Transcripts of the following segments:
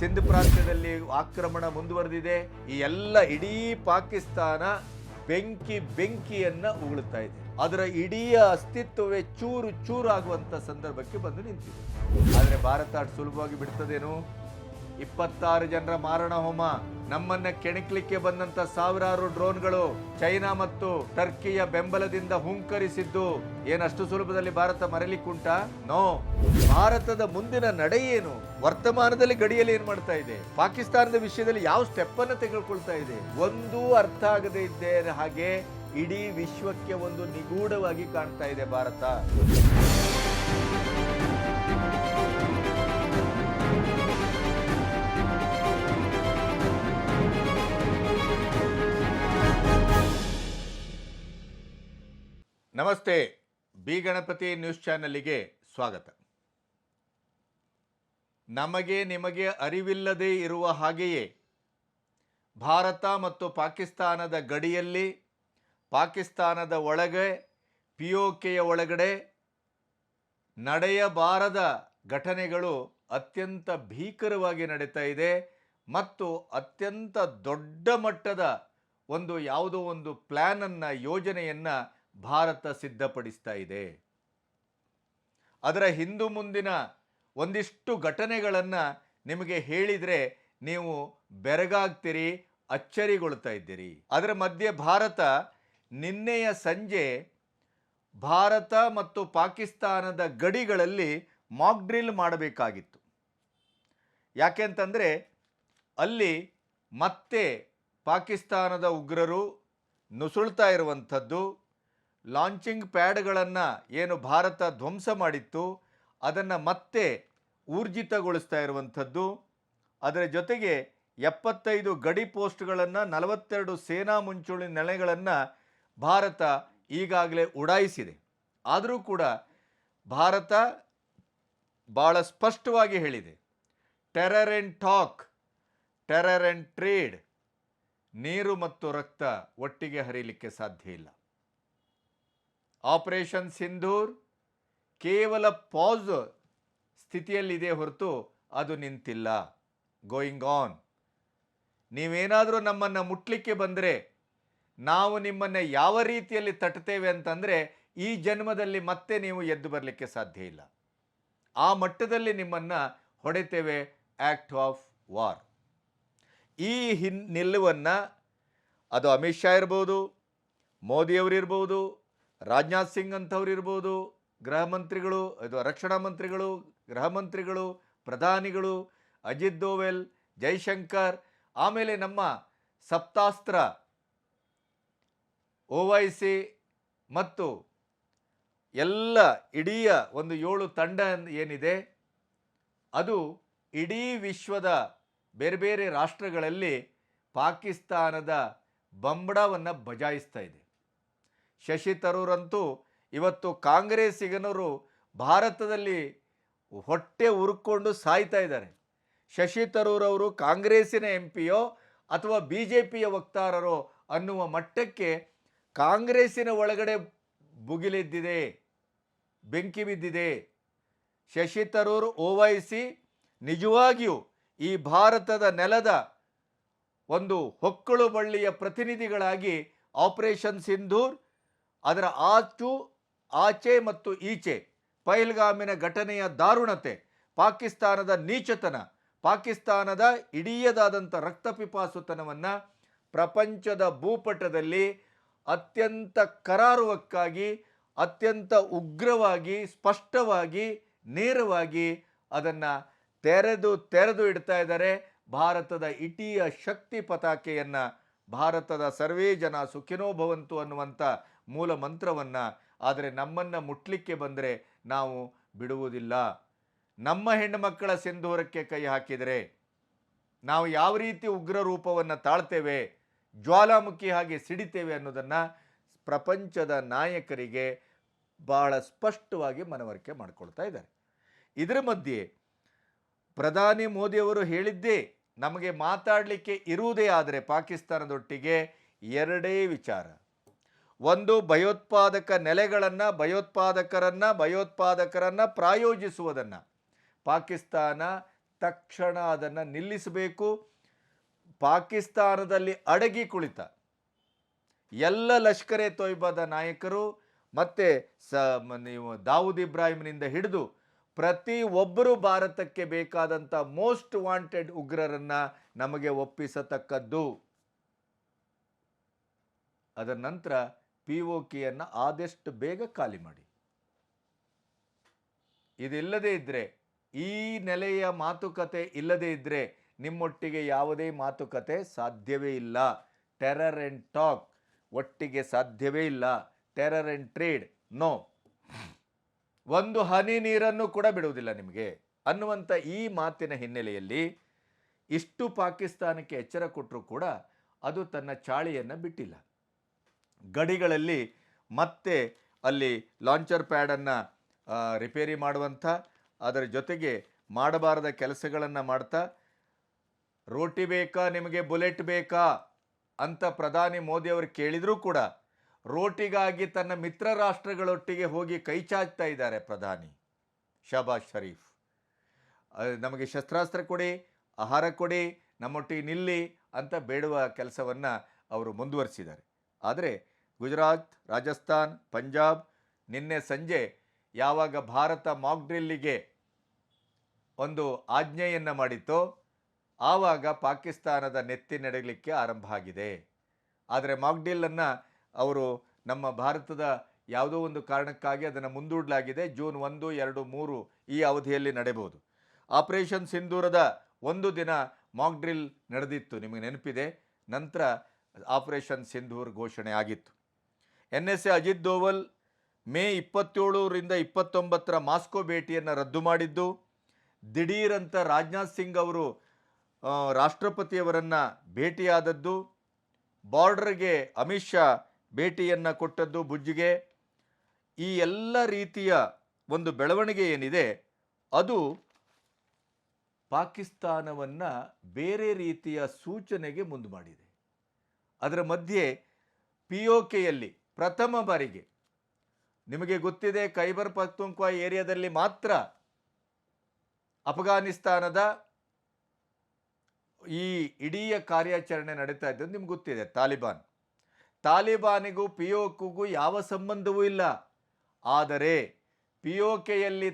ಸಿಂಧ್ ಪ್ರಾಂತ್ಯದಲ್ಲಿ ಆಕ್ರಮಣ ಮುಂದುವರೆದಿದೆ. ಈ ಎಲ್ಲ ಇಡೀ ಪಾಕಿಸ್ತಾನ ಬೆಂಕಿ ಬೆಂಕಿಯನ್ನು ಉಗುಳುತ್ತಾ ಇದೆ. ಅದರ ಇಡೀ ಅಸ್ತಿತ್ವವೇ ಚೂರು ಚೂರು ಆಗುವಂತ ಸಂದರ್ಭಕ್ಕೆ ಬಂದು ನಿಂತಿದೆ. ಆದರೆ ಭಾರತ ಸುಲಭವಾಗಿ ಬಿಡ್ತದೇನು? ಇಪ್ಪತ್ತಾರು ಜನರ ಮಾರಣ ಹೋಮ. ನಮ್ಮನ್ನ ಕೆಣಕ್ಲಿಕ್ಕೆ ಬಂದಂತ ಸಾವಿರಾರು ಡ್ರೋನ್ಗಳು ಚೈನಾ ಮತ್ತು ಟರ್ಕಿಯ ಬೆಂಬಲದಿಂದ ಹುಂಕರಿಸಿದ್ದು. ಏನಷ್ಟು ಸುಲಭದಲ್ಲಿ ಭಾರತ ಮರಲಿಕ್ಕುಂಟ ನೋ. ಭಾರತದ ಮುಂದಿನ ನಡೆ ಏನು? ವರ್ತಮಾನದಲ್ಲಿ ಗಡಿಯಲ್ಲಿ ಏನ್ ಮಾಡ್ತಾ ಇದೆ? ಪಾಕಿಸ್ತಾನದ ವಿಷಯದಲ್ಲಿ ಯಾವ ಸ್ಟೆಪ್ ಅನ್ನು ತೆಗೆದುಕೊಳ್ತಾ ಇದೆ? ಒಂದೂ ಅರ್ಥ ಆಗದೆ ಇದ್ದೇ ಹಾಗೆ ಇಡೀ ವಿಶ್ವಕ್ಕೆ ಒಂದು ನಿಗೂಢವಾಗಿ ಕಾಣ್ತಾ ಇದೆ ಭಾರತ. ನಮಸ್ತೆ, ಬಿ ಗಣಪತಿ ನ್ಯೂಸ್ ಚಾನಲ್ಗೆ ಸ್ವಾಗತ. ನಮಗೆ ನಿಮಗೆ ಅರಿವಿಲ್ಲದೆ ಇರುವ ಹಾಗೆಯೇ, ಭಾರತ ಮತ್ತು ಪಾಕಿಸ್ತಾನದ ಗಡಿಯಲ್ಲಿ, ಪಾಕಿಸ್ತಾನದ ಒಳಗೆ ಪಿ ಒಳಗಡೆ ನಡೆಯಬಾರದ ಘಟನೆಗಳು ಅತ್ಯಂತ ಭೀಕರವಾಗಿ ನಡೀತಾ ಇದೆ ಮತ್ತು ಅತ್ಯಂತ ದೊಡ್ಡ ಮಟ್ಟದ ಒಂದು ಯಾವುದೋ ಒಂದು ಪ್ಲ್ಯಾನನ್ನು ಯೋಜನೆಯನ್ನು ಭಾರತ ಸಿದ್ಧಪಡಿಸ್ತಾ ಇದೆ. ಅದರ ಹಿಂದು ಮುಂದಿನ ಒಂದಿಷ್ಟು ಘಟನೆಗಳನ್ನು ನಿಮಗೆ ಹೇಳಿದರೆ ನೀವು ಬೆರಗಾಗ್ತೀರಿ, ಅಚ್ಚರಿಗೊಳ್ತಾ ಇದ್ದೀರಿ. ಅದರ ಮಧ್ಯೆ ಭಾರತ ನಿನ್ನೆಯ ಸಂಜೆ ಭಾರತ ಮತ್ತು ಪಾಕಿಸ್ತಾನದ ಗಡಿಗಳಲ್ಲಿ ಮಾಕ್ ಡ್ರಿಲ್ ಮಾಡಬೇಕಾಗಿತ್ತು. ಯಾಕೆಂತಂದರೆ ಅಲ್ಲಿ ಮತ್ತೆ ಪಾಕಿಸ್ತಾನದ ಉಗ್ರರು ನುಸುಳ್ತಾ ಇರುವಂಥದ್ದು ಲಾಂಚಿಂಗ್ ಪ್ಯಾಡ್ಗಳನ್ನು ಏನು ಭಾರತ ಧ್ವಂಸ ಮಾಡಿತ್ತು, ಅದನ್ನು ಮತ್ತೆ ಊರ್ಜಿತಗೊಳಿಸ್ತಾ ಇರುವಂಥದ್ದು. ಅದರ ಜೊತೆಗೆ ಎಪ್ಪತ್ತೈದು ಗಡಿ ಪೋಸ್ಟ್ಗಳನ್ನು, ನಲವತ್ತೆರಡು ಸೇನಾ ಮುಂಚೂಣಿ ನೆಲೆಗಳನ್ನು ಭಾರತ ಈಗಾಗಲೇ ಉಡಾಯಿಸಿದೆ. ಆದರೂ ಕೂಡ ಭಾರತ ಭಾಳ ಸ್ಪಷ್ಟವಾಗಿ ಹೇಳಿದೆ. Terror and talk, terror and trade, ನೀರು ಮತ್ತು ರಕ್ತ ಒಟ್ಟಿಗೆ ಹರಿಲಿಕ್ಕೆ ಸಾಧ್ಯ ಇಲ್ಲ. ಆಪರೇಷನ್ ಸಿಂಧೂರ್ ಕೇವಲ ಪಾಸ್ ಸ್ಥಿತಿಯಲ್ಲಿದೆ ಹೊರತು ಅದು ನಿಂತಿಲ್ಲ. Going on. ನೀವೇನಾದರೂ ನಮ್ಮನ್ನು ಮುಟ್ಲಿಕ್ಕೆ ಬಂದರೆ ನಾವು ನಿಮ್ಮನ್ನು ಯಾವ ರೀತಿಯಲ್ಲಿ ತಟ್ತೇವೆ ಅಂತಂದರೆ ಈ ಜನ್ಮದಲ್ಲಿ ಮತ್ತೆ ನೀವು ಎದ್ದು ಬರಲಿಕ್ಕೆ ಸಾಧ್ಯ ಇಲ್ಲ. ಆ ಮಟ್ಟದಲ್ಲಿ ನಿಮ್ಮನ್ನು ಹೊಡೆತೇವೆ ಆ್ಯಕ್ಟ್ ಆಫ್ ವಾರ್. ಈ ಹಿನ್ ನಿಲುವನ್ನು ಅದು ಅಮಿತ್ ಶಾ ಇರ್ಬೋದು, ಮೋದಿಯವರು ಇರ್ಬೋದು ರಾಜನಾಥ್ ಸಿಂಗ್ ಅಂಥವ್ರು ಇರ್ಬೋದು, ಗೃಹ ಮಂತ್ರಿಗಳು, ಇದು ರಕ್ಷಣಾ ಮಂತ್ರಿಗಳು, ಗೃಹ ಮಂತ್ರಿಗಳು, ಪ್ರಧಾನಿಗಳು, ಅಜಿತ್ ದೋವೆಲ್, ಜೈಶಂಕರ್, ಆಮೇಲೆ ನಮ್ಮ ಸಪ್ತಾಸ್ತ್ರ, ಓವೈಸಿ ಮತ್ತು ಎಲ್ಲ ಇಡೀ ಒಂದು ಏಳು ತಂಡ ಏನಿದೆ, ಅದು ಇಡೀ ವಿಶ್ವದ ಬೇರೆ ಬೇರೆ ರಾಷ್ಟ್ರಗಳಲ್ಲಿ ಪಾಕಿಸ್ತಾನದ ಬಂಬಡವನ್ನು ಬಜಾಯಿಸ್ತಾ ಇದೆ. ಶಶಿ ತರೂರಂತೂ ಇವತ್ತು ಕಾಂಗ್ರೆಸ್ಸಿಗನವರು ಭಾರತದಲ್ಲಿ ಹೊಟ್ಟೆ ಉರುಕೊಂಡು ಸಾಯ್ತಾ ಇದ್ದಾರೆ. ಶಶಿ ತರೂರ್ ಅವರು ಕಾಂಗ್ರೆಸ್ಸಿನ ಎಂ ಪಿಯೋ ಅಥವಾ ಬಿ ಜೆ ಪಿಯ ವಕ್ತಾರರೋ ಅನ್ನುವ ಮಟ್ಟಕ್ಕೆ ಕಾಂಗ್ರೆಸ್ಸಿನ ಒಳಗಡೆ ಭುಗಿಲೆದ್ದಿದೆ ಬೆಂಕಿ ಬಿದ್ದಿದೆ. ಶಶಿ ತರೂರ್ ಓವೈಸಿ ನಿಜವಾಗಿಯೂ ಈ ಭಾರತದ ನೆಲದ ಒಂದು ಹೊಕ್ಕಳು ಬಳ್ಳಿಯ ಪ್ರತಿನಿಧಿಗಳಾಗಿ ಆಪರೇಷನ್ ಸಿಂಧೂರ್ ಅದರ ಆಚು, ಆಚೆ ಮತ್ತು ಈಚೆ ಪೈಲ್ಗಾಮಿನ ಘಟನೆಯ ದಾರುಣತೆ, ಪಾಕಿಸ್ತಾನದ ನೀಚತನ, ಪಾಕಿಸ್ತಾನದ ಇಡೀಯದಾದಂಥ ರಕ್ತಪಿಪಾಸುತನವನ್ನು ಪ್ರಪಂಚದ ಭೂಪಟದಲ್ಲಿ ಅತ್ಯಂತ ಕರಾರುವಕ್ಕಾಗಿ, ಅತ್ಯಂತ ಉಗ್ರವಾಗಿ, ಸ್ಪಷ್ಟವಾಗಿ, ನೇರವಾಗಿ ಅದನ್ನು ತೆರೆದು ತೆರೆದು ಇಡ್ತಾ ಇದ್ದಾರೆ ಭಾರತದ ಇಟಿಯ ಶಕ್ತಿ ಪತಾಕೆಯನ್ನು ಭಾರತದ ಸರ್ವೇ ಜನ ಸುಖಿನೋಭವಂತು ಅನ್ನುವಂಥ ಮೂಲ ಮಂತ್ರವನ್ನು, ಆದರೆ ನಮ್ಮನ್ನು ಮುಟ್ಲಿಕ್ಕೆ ಬಂದರೆ ನಾವು ಬಿಡುವುದಿಲ್ಲ. ನಮ್ಮ ಹೆಣ್ಣುಮಕ್ಕಳ ಸಿಂಧೂರಕ್ಕೆ ಕೈ ಹಾಕಿದರೆ ನಾವು ಯಾವ ರೀತಿ ಉಗ್ರ ರೂಪವನ್ನು ತಾಳ್ತೇವೆ, ಜ್ವಾಲಾಮುಖಿ ಹಾಗೆ ಸಿಡಿತೇವೆ ಅನ್ನೋದನ್ನು ಪ್ರಪಂಚದ ನಾಯಕರಿಗೆ ಬಹಳ ಸ್ಪಷ್ಟವಾಗಿ ಮನವರಿಕೆ ಮಾಡಿಕೊಳ್ತಾ ಇದ್ದಾರೆ. ಇದರ ಮಧ್ಯೆ ಪ್ರಧಾನಿ ಮೋದಿಯವರು ಹೇಳಿದ್ದೇ ನಮಗೆ ಮಾತಾಡಲಿಕ್ಕೆ ಇರುವುದೇ ಆದರೆ ಪಾಕಿಸ್ತಾನದೊಟ್ಟಿಗೆ ಎರಡೇ ವಿಚಾರ. ಒಂದು ಭಯೋತ್ಪಾದಕ ನೆಲೆಗಳನ್ನು, ಭಯೋತ್ಪಾದಕರನ್ನು ಭಯೋತ್ಪಾದಕರನ್ನು ಪ್ರಾಯೋಜಿಸುವುದನ್ನು. ಪಾಕಿಸ್ತಾನ ತಕ್ಷಣ ಅದನ್ನು ನಿಲ್ಲಿಸಬೇಕು. ಪಾಕಿಸ್ತಾನದಲ್ಲಿ ಅಡಗಿ ಕುಳಿತ. ಎಲ್ಲ ಲಷ್ಕರೆ ತೊಯ್ಬಾದ ನಾಯಕರು ಮತ್ತೆ ಸ ನೀವು ದಾವೂದ್ ಇಬ್ರಾಹಿಂನಿಂದ ಹಿಡಿದು ಪ್ರತಿ ಒಬ್ಬರು ಭಾರತಕ್ಕೆ ಬೇಕಾದಂಥ ಮೋಸ್ಟ್ ವಾಂಟೆಡ್ ಉಗ್ರರನ್ನು ನಮಗೆ ಒಪ್ಪಿಸತಕ್ಕದ್ದು. ಅದರ ನಂತರ ಪಿ ಒ ಕೆಯನ್ನು ಆದಷ್ಟು ಬೇಗ ಖಾಲಿ ಮಾಡಿ. ಇದಿಲ್ಲದೇ ಇದ್ದರೆ ಈ ನೆಲೆಯ ಮಾತುಕತೆ ಇಲ್ಲದೇ ಇದ್ದರೆ ನಿಮ್ಮೊಟ್ಟಿಗೆ ಯಾವುದೇ ಮಾತುಕತೆ ಸಾಧ್ಯವೇ ಇಲ್ಲ. ಟೆರರ್ ಆ್ಯಂಡ್ ಟಾಕ್ ಒಟ್ಟಿಗೆ ಸಾಧ್ಯವೇ ಇಲ್ಲ. ಟೆರರ್ ಆ್ಯಂಡ್ ಟ್ರೇಡ್ ನೋ ಒಂದು ಹನಿ ನೀರನ್ನು ಕೂಡ ಬಿಡುವುದಿಲ್ಲ ನಿಮಗೆ. ಅನ್ನುವಂಥ ಈ ಮಾತಿನ ಹಿನ್ನೆಲೆಯಲ್ಲಿ ಇಷ್ಟು ಪಾಕಿಸ್ತಾನಕ್ಕೆ ಎಚ್ಚರ ಕೊಟ್ಟರೂ ಕೂಡ ಅದು ತನ್ನ ಚಾಳಿಯನ್ನು ಬಿಟ್ಟಿಲ್ಲ. ಗಡಿಗಳಲ್ಲಿ ಮತ್ತೆ ಅಲ್ಲಿ ಲಾಂಚರ್ ಪ್ಯಾಡನ್ನು ರಿಪೇರಿ ಮಾಡುವಂಥ, ಅದರ ಜೊತೆಗೆ ಮಾಡಬಾರದ ಕೆಲಸಗಳನ್ನು ಮಾಡ್ತಾ, ರೋಟಿ ಬೇಕಾ, ನಿಮಗೆ ಬುಲೆಟ್ ಬೇಕಾ ಅಂತ ಪ್ರಧಾನಿ ಮೋದಿಯವರು ಕೇಳಿದರೂ ಕೂಡ ರೋಟಿಗಾಗಿ ತನ್ನ ಮಿತ್ರ ರಾಷ್ಟ್ರಗಳೊಟ್ಟಿಗೆ ಹೋಗಿ ಕೈ ಚಾಚ್ತಾ ಇದ್ದಾರೆ ಪ್ರಧಾನಿ ಶಹಬಾಜ್ ಶರೀಫ್. ನಮಗೆ ಶಸ್ತ್ರಾಸ್ತ್ರ ಕೊಡಿ, ಆಹಾರ ಕೊಡಿ, ನಮ್ಮೊಟ್ಟಿಗೆ ನಿಲ್ಲಿ ಅಂತ ಬೇಡುವ ಕೆಲಸವನ್ನು ಅವರು ಮುಂದುವರಿಸಿದ್ದಾರೆ. ಆದರೆ ಗುಜರಾತ್, ರಾಜಸ್ಥಾನ್, ಪಂಜಾಬ್ ನಿನ್ನೆ ಸಂಜೆ ಯಾವಾಗ ಭಾರತ ಮಾಕ್ಡ್ರಿಲ್ಲಿಗೆ ಒಂದು ಆಜ್ಞೆಯನ್ನು ಮಾಡಿತ್ತೋ ಆವಾಗ ಪಾಕಿಸ್ತಾನದ ನೆತ್ತಿ ನಡೆಯಲಿಕ್ಕೆ ಆರಂಭ ಆಗಿದೆ. ಆದರೆ ಮಾಕ್ ಡ್ರಿಲ್ಲನ್ನು ಅವರು ನಮ್ಮ ಭಾರತದ ಯಾವುದೋ ಒಂದು ಕಾರಣಕ್ಕಾಗಿ ಅದನ್ನು ಮುಂದೂಡಲಾಗಿದೆ. ಜೂನ್ ಒಂದು, ಎರಡು, ಮೂರು ಈ ಅವಧಿಯಲ್ಲಿ ನಡೆಯಬಹುದು ಆಪರೇಷನ್ ಸಿಂಧೂರದ ಒಂದು ದಿನ ಮಾಕ್ ಡ್ರಿಲ್ ನಡೆದಿತ್ತು. ನಿಮಗೆ ನೆನಪಿದೆ? ನಂತರ ಆಪರೇಷನ್ ಸಿಂಧೂರ್ ಘೋಷಣೆ ಆಗಿತ್ತು. N S A Ajit Doval May ಇಪ್ಪತ್ತೇಳರಿಂದ ಇಪ್ಪತ್ತೊಂಬತ್ತರ ಮಾಸ್ಕೋ ಭೇಟಿಯನ್ನು ರದ್ದು ಮಾಡಿದ್ದು. ದಿಢೀರಂತ ರಾಜನಾಥ್ ಸಿಂಗ್ ಅವರು ರಾಷ್ಟ್ರಪತಿಯವರನ್ನು ಭೇಟಿಯಾದದ್ದು. ಬಾರ್ಡರ್ಗೆ ಅಮಿತ್ ಶಾ ಭೇಟಿಯನ್ನು ಕೊಟ್ಟದ್ದು ಬುಜ್ಜಿಗೆ. ಈ ಎಲ್ಲ ರೀತಿಯ ಒಂದು ಬೆಳವಣಿಗೆ ಏನಿದೆ, ಅದು ಪಾಕಿಸ್ತಾನವನ್ನು ಬೇರೆ ರೀತಿಯ ಸೂಚನೆಗೆ ಮುಂದೆ ಮಾಡಿದೆ. ಅದರ ಮಧ್ಯೆ ಪಿ ಒ ಕೆಯಲ್ಲಿ ಪ್ರಥಮ ಬಾರಿಗೆ. ನಿಮಗೆ ಗೊತ್ತಿದೆ, ಖೈಬರ್ ಪಖ್ತೂನ್ಖ್ವಾ ಏರಿಯಾದಲ್ಲಿ ಮಾತ್ರ ಅಫ್ಘಾನಿಸ್ತಾನದ ಈ ಇಡೀ ಕಾರ್ಯಾಚರಣೆ ನಡೀತಾ ಇದ್ದದ್ದು ನಿಮ್ಗೆ ಗೊತ್ತಿದೆ, ತಾಲಿಬಾನ್. ತಾಲಿಬಾನಿಗೂ ಪಿ ಯಾವ ಸಂಬಂಧವೂ ಇಲ್ಲ. ಆದರೆ ಪಿ ಒ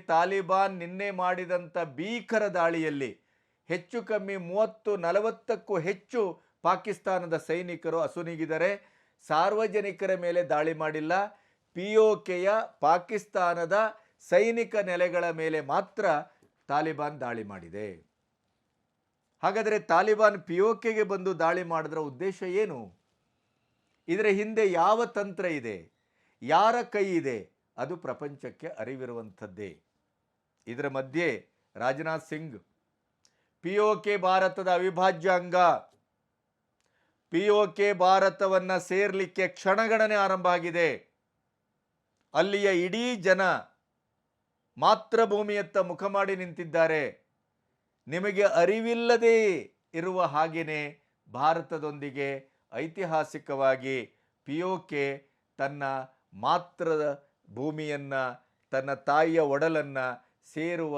ತಾಲಿಬಾನ್ ನಿನ್ನೆ ಮಾಡಿದಂಥ ಭೀಕರ ದಾಳಿಯಲ್ಲಿ ಹೆಚ್ಚು ಕಮ್ಮಿ ಮೂವತ್ತು ನಲವತ್ತಕ್ಕೂ ಹೆಚ್ಚು ಪಾಕಿಸ್ತಾನದ ಸೈನಿಕರು ಅಸುನೀಗಿದ್ದಾರೆ ಸಾರ್ವಜನಿಕರ ಮೇಲೆ ದಾಳಿ ಮಾಡಿಲ್ಲ. ಪಿ ಒ ಕೆಯ ಪಾಕಿಸ್ತಾನದ ಸೈನಿಕ ನೆಲೆಗಳ ಮೇಲೆ ಮಾತ್ರ ತಾಲಿಬಾನ್ ದಾಳಿ ಮಾಡಿದೆ. ಹಾಗಾದರೆ ತಾಲಿಬಾನ್ ಪಿ ಒ ಕೆಗೆ ಬಂದು ದಾಳಿ ಮಾಡಿದ್ರ ಉದ್ದೇಶ ಏನು? ಇದರ ಹಿಂದೆ ಯಾವ ತಂತ್ರ ಇದೆ? ಯಾರ ಕೈ ಇದೆ? ಅದು ಪ್ರಪಂಚಕ್ಕೆ ಅರಿವಿರುವಂಥದ್ದೇ. ಇದರ ಮಧ್ಯೆ Rajnath Singh P O K ಭಾರತದ ಅವಿಭಾಜ್ಯ ಅಂಗ ಪಿ ಒ ಕೆ ಭಾರತವನ್ನು ಸೇರ್ಲಿಕ್ಕೆ ಕ್ಷಣಗಣನೆ ಆರಂಭ ಆಗಿದೆ. ಅಲ್ಲಿಯ ಇಡೀ ಜನ ಮಾತೃಭೂಮಿಯತ್ತ ಮುಖ ಮಾಡಿ ನಿಂತಿದ್ದಾರೆ. ನಿಮಗೆ ಅರಿವಿಲ್ಲದೆ ಇರುವ ಹಾಗೆಯೇ ಭಾರತದೊಂದಿಗೆ ಐತಿಹಾಸಿಕವಾಗಿ ಪಿ ಒ ಕೆ ತನ್ನ ಮಾತೃ ಭೂಮಿಯನ್ನು ತನ್ನ ತಾಯಿಯ ಒಡಲನ್ನು ಸೇರುವ